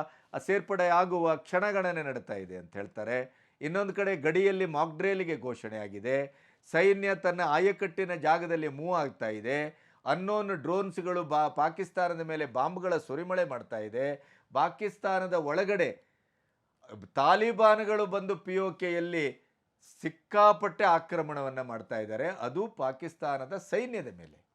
ಸೇರ್ಪಡೆ ಆಗುವ ಕ್ಷಣಗಣನೆ ನಡೀತಾ ಇದೆ ಅಂತ ಹೇಳ್ತಾರೆ. ಇನ್ನೊಂದು ಕಡೆ ಗಡಿಯಲ್ಲಿ ಮಾಕ್ಡ್ರೇಲಿಗೆ ಘೋಷಣೆ ಆಗಿದೆ ಸೈನ್ಯ ತನ್ನ ಆಯಕಟ್ಟಿನ ಜಾಗದಲ್ಲಿ ಮೂವ್ ಆಗ್ತಾ ಇದೆ. ಅನ್ನೋನ್ ಡ್ರೋನ್ಸ್ಗಳು ಬಾ ಪಾಕಿಸ್ತಾನದ ಮೇಲೆ ಬಾಂಬ್ಗಳ ಸುರಿಮಳೆ ಮಾಡ್ತಾ ಇದೆ. ಪಾಕಿಸ್ತಾನದ ಒಳಗಡೆ ತಾಲಿಬಾನ್ಗಳು ಬಂದು ಪಿ ಒ ಕೆಯಲ್ಲಿ ಸಿಕ್ಕಾಪಟ್ಟೆ ಆಕ್ರಮಣವನ್ನು ಮಾಡ್ತಾ ಇದ್ದಾರೆ. ಅದು ಪಾಕಿಸ್ತಾನದ ಸೈನ್ಯದ ಮೇಲೆ.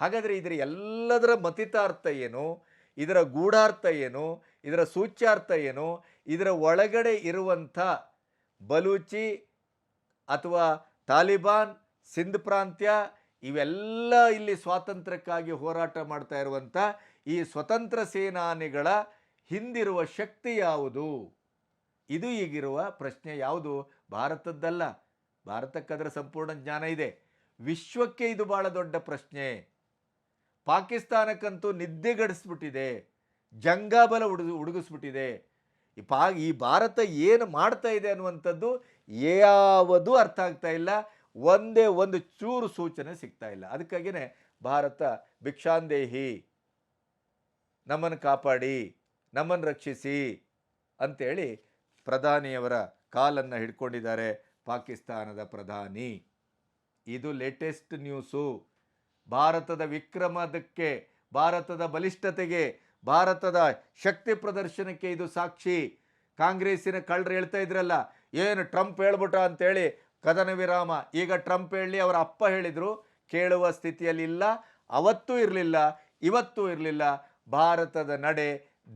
ಹಾಗಾದರೆ ಇದರ ಎಲ್ಲದರ ಮತಿತಾರ್ಥ ಏನು? ಇದರ ಗೂಢಾರ್ಥ ಏನು? ಇದರ ಸೂಚ್ಯಾರ್ಥ ಏನು? ಇದರ ಒಳಗಡೆ ಇರುವಂಥ ಬಲೂಚಿ ಅಥವಾ ತಾಲಿಬಾನ್, ಸಿಂಧ್ ಪ್ರಾಂತ್ಯ ಇವೆಲ್ಲ ಇಲ್ಲಿ ಸ್ವಾತಂತ್ರ್ಯಕ್ಕಾಗಿ ಹೋರಾಟ ಮಾಡ್ತಾ ಇರುವಂಥ ಈ ಸ್ವತಂತ್ರ ಸೇನಾನಿಗಳ ಹಿಂದಿರುವ ಶಕ್ತಿ ಯಾವುದು? ಇದು ಈಗಿರುವ ಪ್ರಶ್ನೆ ಯಾವುದು? ಭಾರತದ್ದಲ್ಲ. ಭಾರತಕ್ಕದರ ಸಂಪೂರ್ಣ ಜ್ಞಾನ ಇದೆ. ವಿಶ್ವಕ್ಕೆ ಇದು ಬಹಳ ದೊಡ್ಡ ಪ್ರಶ್ನೆ. ಪಾಕಿಸ್ತಾನಕ್ಕಂತೂ ನಿದ್ದೆಗಡಿಸ್ಬಿಟ್ಟಿದೆ ಜಂಗಾಬಲ ಉಡು ಉಡುಗಿಸ್ಬಿಟ್ಟಿದೆ. ಈ ಪಾ, ಈ ಭಾರತ ಏನು ಮಾಡ್ತಾ ಇದೆ ಅನ್ನುವಂಥದ್ದು ಯಾವುದೂ ಅರ್ಥ ಆಗ್ತಾ ಇಲ್ಲ. ಒಂದೇ ಒಂದು ಚೂರು ಸೂಚನೆ ಸಿಗ್ತಾ ಇಲ್ಲ. ಅದಕ್ಕಾಗಿಯೇ ಭಾರತ ಭಿಕ್ಷಾಂದೇಹಿ, ನಮ್ಮನ್ನು ಕಾಪಾಡಿ, ನಮ್ಮನ್ನು ರಕ್ಷಿಸಿ ಅಂತೇಳಿ ಪ್ರಧಾನಿಯವರ ಕಾಲನ್ನು ಹಿಡ್ಕೊಂಡಿದ್ದಾರೆ ಪಾಕಿಸ್ತಾನದ ಪ್ರಧಾನಿ. ಇದು ಲೇಟೆಸ್ಟ್ ನ್ಯೂಸು ಭಾರತದ ವಿಕ್ರಮದಕ್ಕೆ, ಭಾರತದ ಬಲಿಷ್ಠತೆಗೆ, ಭಾರತದ ಶಕ್ತಿ ಪ್ರದರ್ಶನಕ್ಕೆ ಇದು ಸಾಕ್ಷಿ. ಕಾಂಗ್ರೆಸ್ಸಿನ ಕಳ್ಳರು ಹೇಳ್ತಾ ಇದ್ರಲ್ಲ, ಏನು ಟ್ರಂಪ್ ಹೇಳ್ಬಿಟ್ಟ ಅಂತೇಳಿ ಕದನ ವಿರಾಮ. ಈಗ ಟ್ರಂಪ್ ಹೇಳಿ, ಅವರ ಅಪ್ಪ ಹೇಳಿದರು, ಕೇಳುವ ಸ್ಥಿತಿಯಲ್ಲಿಲ್ಲ ಅವತ್ತೂ ಇರಲಿಲ್ಲ, ಇವತ್ತೂ ಇರಲಿಲ್ಲ. ಭಾರತದ ನಡೆ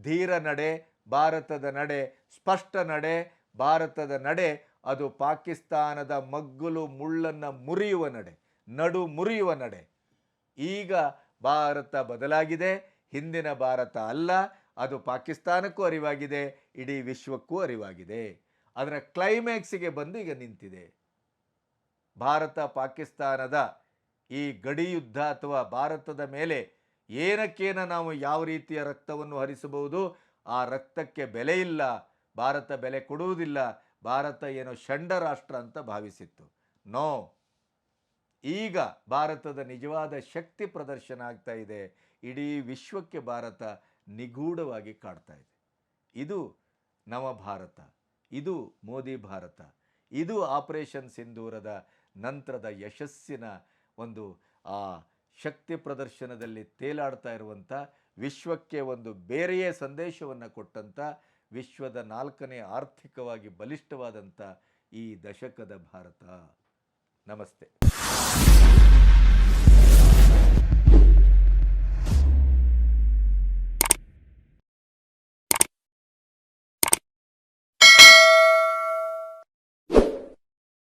ಧೀರ ನಡೆ, ಭಾರತದ ನಡೆ ಸ್ಪಷ್ಟ ನಡೆ, ಭಾರತದ ನಡೆ ಅದು ಪಾಕಿಸ್ತಾನದ ಮಗ್ಗುಲು ಮುಳ್ಳನ್ನು ಮುರಿಯುವ ನಡೆ, ನಡು ಮುರಿಯುವ ನಡೆ. ಈಗ ಭಾರತ ಬದಲಾಗಿದೆ, ಹಿಂದಿನ ಭಾರತ ಅಲ್ಲ, ಅದು ಪಾಕಿಸ್ತಾನಕ್ಕೂ ಅರಿವಾಗಿದೆ, ಇಡೀ ವಿಶ್ವಕ್ಕೂ ಅರಿವಾಗಿದೆ. ಅದರ ಕ್ಲೈಮ್ಯಾಕ್ಸಿಗೆ ಬಂದು ಈಗ ನಿಂತಿದೆ. ಭಾರತ ಪಾಕಿಸ್ತಾನದ ಈ ಗಡಿ ಯುದ್ಧ ಅಥವಾ ಭಾರತದ ಮೇಲೆ ಏನಕ್ಕೇನ ನಾವು ಯಾವ ರೀತಿಯ ರಕ್ತವನ್ನು ಹರಿಸಬಹುದು? ಆ ರಕ್ತಕ್ಕೆ ಬೆಲೆ ಇಲ್ಲ, ಭಾರತ ಬೆಲೆ ಕೊಡುವುದಿಲ್ಲ, ಭಾರತ ಏನೋ ಷಂಡ ರಾಷ್ಟ್ರ ಅಂತ ಭಾವಿಸಿತ್ತು. ನೋ. ಈಗ ಭಾರತದ ನಿಜವಾದ ಶಕ್ತಿ ಪ್ರದರ್ಶನ ಆಗ್ತಾ ಇದೆ. ಇಡೀ ವಿಶ್ವಕ್ಕೆ ಭಾರತ ನಿಗೂಢವಾಗಿ ಕಾಡ್ತಾ ಇದೆ. ಇದು ನವ ಭಾರತ. ಇದು ಮೋದಿ ಭಾರತ. ಇದು ಆಪರೇಷನ್ ಸಿಂಧೂರದ ನಂತರದ ಯಶಸ್ಸಿನ ಒಂದು, ಆ, ಶಕ್ತಿ ಪ್ರದರ್ಶನದಲ್ಲಿ ತೇಲಾಡ್ತಾ ಇರುವಂಥ ವಿಶ್ವಕ್ಕೆ ಒಂದು ಬೇರೆಯೇ ಸಂದೇಶವನ್ನು ಕೊಟ್ಟಂಥ ವಿಶ್ವದ ನಾಲ್ಕನೇ ಆರ್ಥಿಕವಾಗಿ ಬಲಿಷ್ಠವಾದಂಥ ಈ ದಶಕದ ಭಾರತ. ನಮಸ್ತೆ.